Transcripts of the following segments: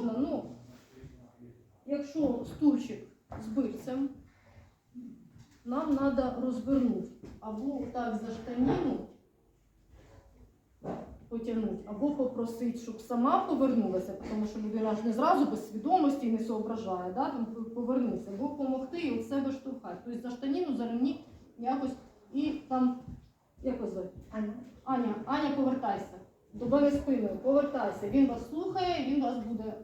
можна, ну, якщо стульчик з бильцем, нам треба розвернути. Або так за штаніну потягнути, або попросити, щоб сама повернулася, тому що людина ж не зразу без свідомості і не соображає, да, там повернутися, або допомогти і від себе штовхати. Тобто за штаніну, за ремні якось і там, як вас звати? Аня. Аня, Аня, повертайся. Мене спиною, повертайся. Він вас слухає, він вас буде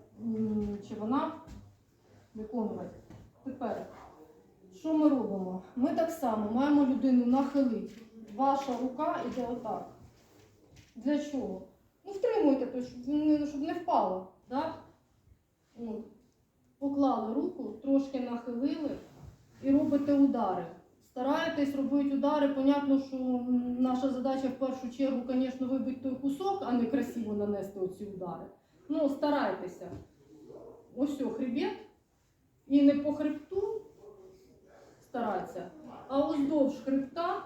чи вона виконувати. Тепер, що ми робимо? Ми так само маємо людину нахилити. Ваша рука йде отак. Для чого? Ну, втримуйте, щоб, не, впало. Да? Ну, поклали руку, трошки нахилили і робите удари. Стараєтесь робити удари. Понятно, що наша задача в першу чергу, звісно, вибити той а не красиво нанести оці удари. Ну, старайтеся. Ось о, хребет. І не по хребту старатися, а уздовж хребта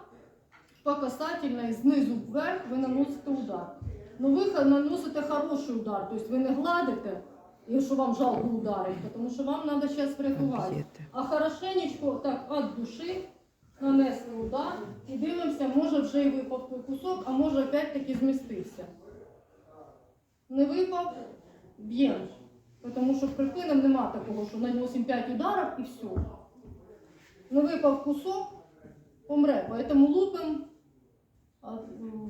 по касательной знизу вверх ви наносите удар. Ну ви наносите хороший удар, тобто ви не гладите, якщо вам жалко ударити, тому що вам треба зараз врятувати. А хорошенечко так від душі нанесли удар і дивимося, може вже і випав кусок, а може опять-таки змістився. Не випав, б'ємо. Тому що припином нема такого, що наносимо 5 ударів і все. Не випав кусок, помре. Поэтому лупимо,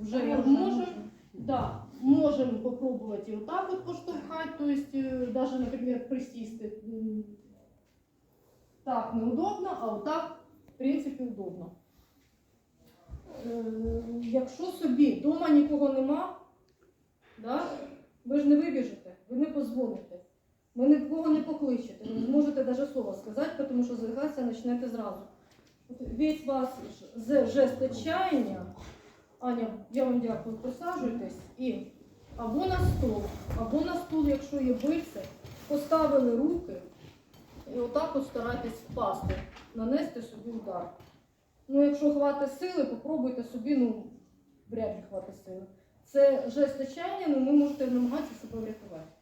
вже як можемо. Да, можемо попробувати і отак от поштовхати, то есть, е, даже, наприклад, присісти. Так неудобно, а отак, в принципі, удобно. Е, Якщо собі вдома нікого нема, да, ви ж не вибіжите, ви не позвоните. Ви нікого не покличете, ви не зможете навіть слова сказати, тому що задихатися почнете зразу. От Весь вас з жест отчаяння, Аня, я вам дякую, присаджуйтесь і або на стол, або на стул, якщо є бильце, поставили руки і отак от старайтесь впасти, нанести собі удар. Ну, якщо хватить сили, попробуйте собі, ну, вряд ли хватить сили. Це жест отчаяння, але ми можете намагатися себе врятувати.